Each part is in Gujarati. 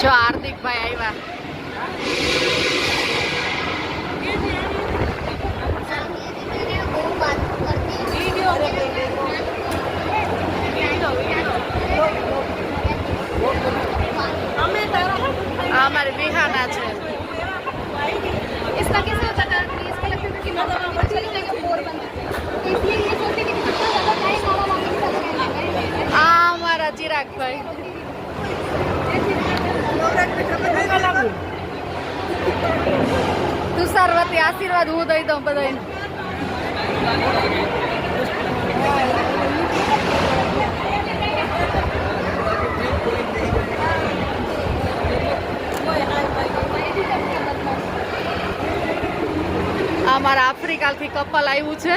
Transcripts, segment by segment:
જો હાર્દિકભાઈ આવ્યા આ અમારી વિહાના છે इसका कैसे होता था कि इसका लगता था कि मतलब हम चले जाएंगे पोरबंदर तो इसलिए ये सोचते कि जितना ज्यादा टाइम हवा वापस चला जाएगा આ અમારા આશીર્વાદ હું દઈ દઉં બધાને અમારા મારા આફ્રિકાથી કપલ આવ્યું છે.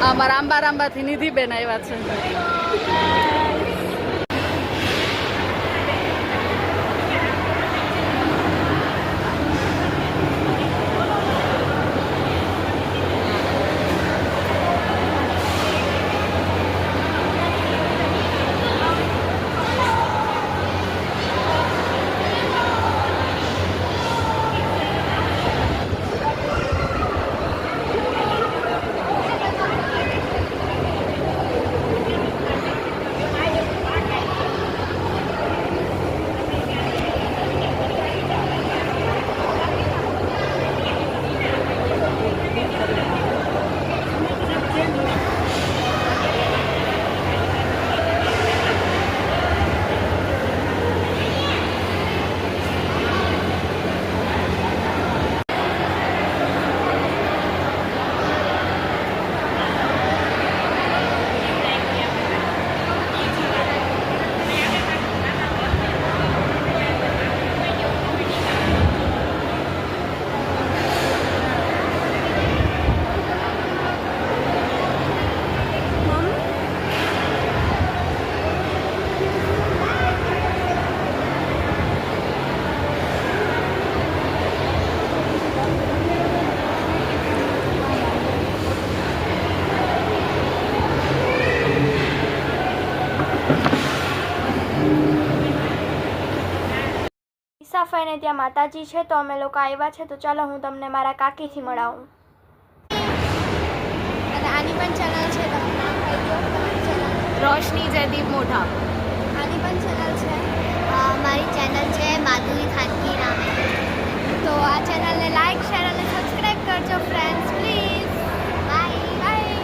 અમારા મારા આંબા રાંબાથી નિધિબેન આવ્યા છે. ઈસાફાઈને ત્યાં માતાજી છે તો અમે લોકો આવ્યા છે તો ચાલો હું તમને મારા કાકીથી મળાવું. અને આની પણ ચેનલ છે તમે નામ કહી દો તમારી ચેનલ રોશની જયદીપ મોઢા. આની પણ ચેનલ છે. મારી ચેનલ છે માધુરી ખાનગી નામે. તો આ ચેનલને લાઈક શેર અને સબસ્ક્રાઈબ કરજો friends please bye bye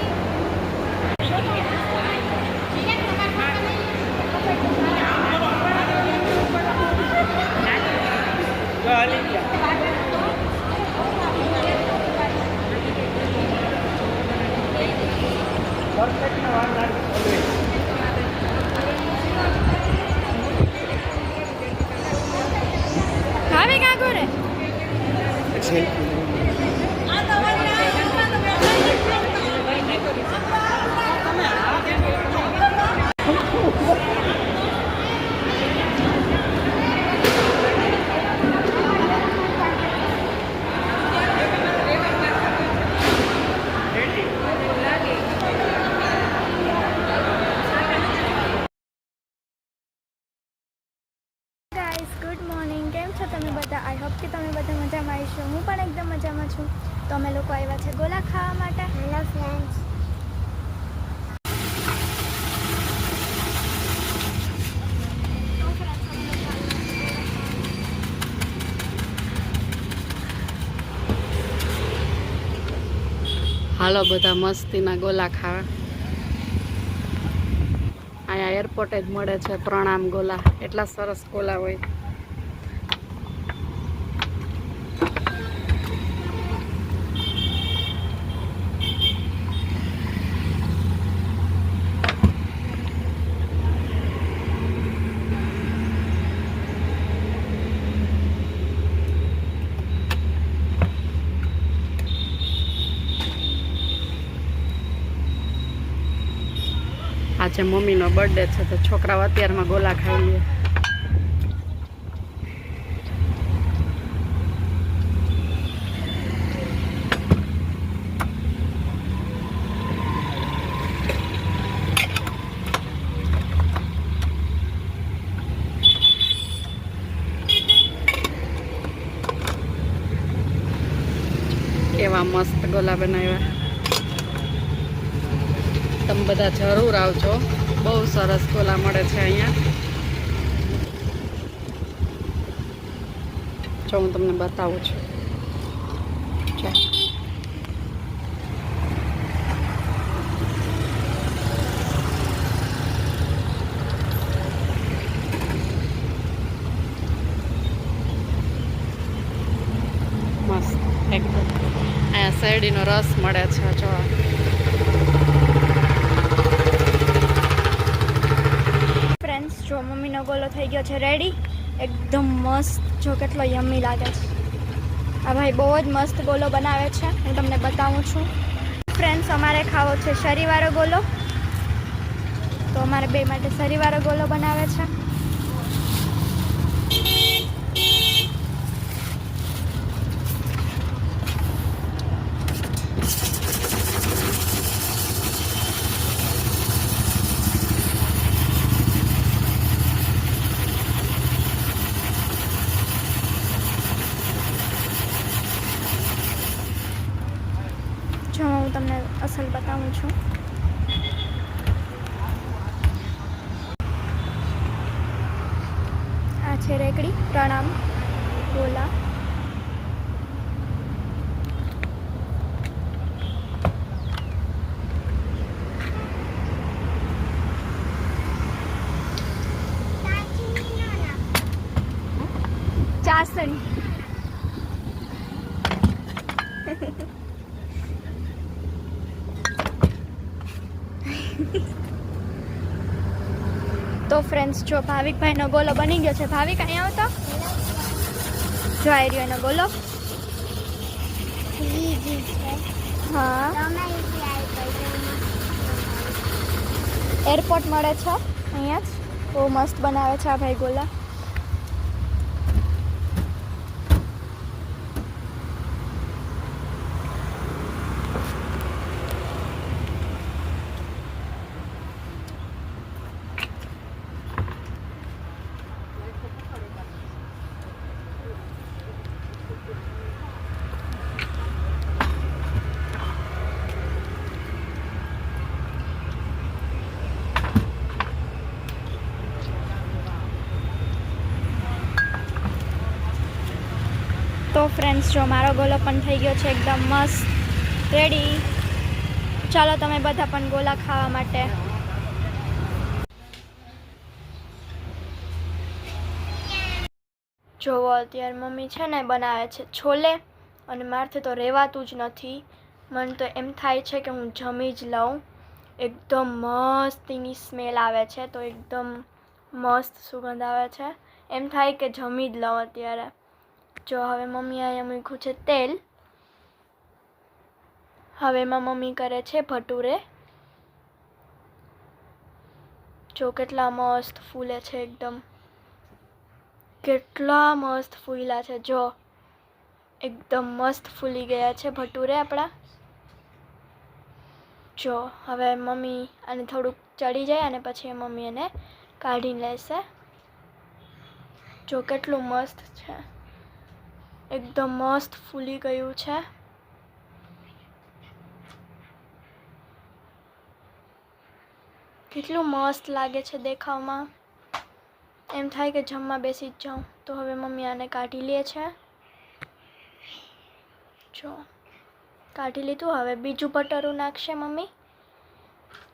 helpful કે તમે બધા મજામાં આવીશો હું પણ એકદમ મજામાં છું. તો અમે લોકો આવ્યા છે ગોલા ખાવા માટે. હેલો ફ્રેન્ડ્સ હાલો બધા મસ્તીના ગોલા ખાવા. અહીંયા એરપોર્ટે જ મળે છે પ્રણામ ગોલા. એટલા સરસ ગોલા હોય. આજે મમ્મીનો બર્થડે છે તો છોકરાઓ અત્યારમાં ગોલા ખાઈ લે. એવા મસ્ત ગોલા બનાવ્યા. તમે બધા જરૂર આવજો. બહુ સરસ ગોલા મળે છે અહીંયા. જો હું તમને બતાવું છું. મસ્ત. એકદમ અહીંયા શેરડીનો રસ મળે છે, જો ફ્રેન્ડ્સ જો મમ્મીનો થઈ ગયો છે રેડી એકદમ મસ્ત. જો કેટલો યમ્મી લાગે છે. આ ભાઈ બહુ જ મસ્ત ગોલો બનાવે છે. હું તમને બતાવું છું. ફ્રેન્ડ્સ અમારે ખાવો છે શરીવાળો ગોલો. તો અમારે બે માટે શરીવાળો ગોલો બનાવે છે જો હું તમને અસલ બતાવું છું. આ છે રેકડી પ્રણામ ગોલા. ચાસણી તો ફ્રેન્ડ્સ જો ભાવિકભાઈનો ગોલો બની ગયો છે. ભાવિક, અહીંયા આવતો જો આવી રહ્યો એનો ગોલો. હા. એરપોર્ટ મળે છે. અહીંયા જ. બહુ મસ્ત બનાવે છે આ ભાઈ ગોલા. ફ્રેન્ડ્સ જો મારો ગોલો પણ થઈ ગયો છે એકદમ મસ્ત. રેડી ચાલો તમે બધા પણ ગોલા ખાવા માટે. જોવો અત્યારે મમ્મી છે ને બનાવે છે છોલે અને મારથી તો રહેવાતું જ નથી. મને તો એમ થાય છે કે હું જમી જ લઉં. એકદમ મસ્ત એની સ્મેલ આવે છે, તો એકદમ મસ્ત સુગંધ આવે છે. એમ થાય કે જમી જ લઉં અત્યારે. જો હવે મમ્મી અહીંયા મૂક્યું છે તેલ. હવે એમાં મમ્મી કરે છે ભટુરે. જો કેટલા મસ્ત ફૂલે છે એકદમ. કેટલા મસ્ત ફૂલ્યા છે, જો. એકદમ મસ્ત ફૂલી ગયા છે ભટુરે આપણા. જો, હવે મમ્મી આને થોડુંક ચડી જાય અને પછી મમ્મી એને કાઢી લેશે. જો કેટલું મસ્ત છે. એકદમ મસ્ત ફૂલી ગયું છે. કેટલું મસ્ત લાગે છે દેખાવમાં. એમ થાય કે જમવા બેસી જ જાઉં. તો હવે મમ્મી આને કાઢી લે છે. જો, કાઢી લીધું. હવે બીજું બટરું નાખશે મમ્મી.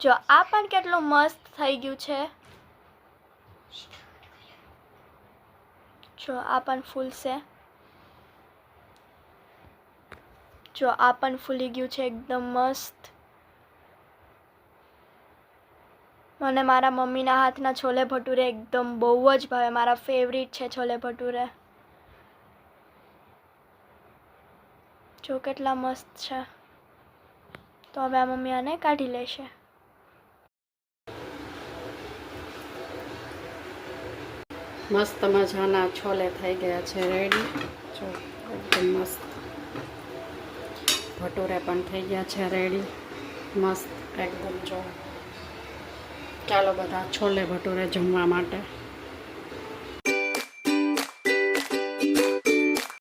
જો, આ પણ કેટલું મસ્ત થઈ ગયું છે. જો, આ પણ ફૂલશે. જો આ પણ ફૂલી ગયું છે એકદમ મસ્ત. મને મારા મમ્મીના હાથના છોલે ભટુરે એકદમ બહુ જ ભાવે. મારા ફેવરિટ છે છોલે ભટુરે. જો કેટલા મસ્ત છે. તો હવે આ મમ્મી આને કાઢી લેશે. મસ્ત મજાના છોલે થઈ ગયા છે. રેડી જો, એકદમ મસ્ત. ભટુરે પણ થઈ ગયા છે રેડી મસ્ત, એકદમ જો. ચાલો બધા છોલે ભટુરે જમવા માટે.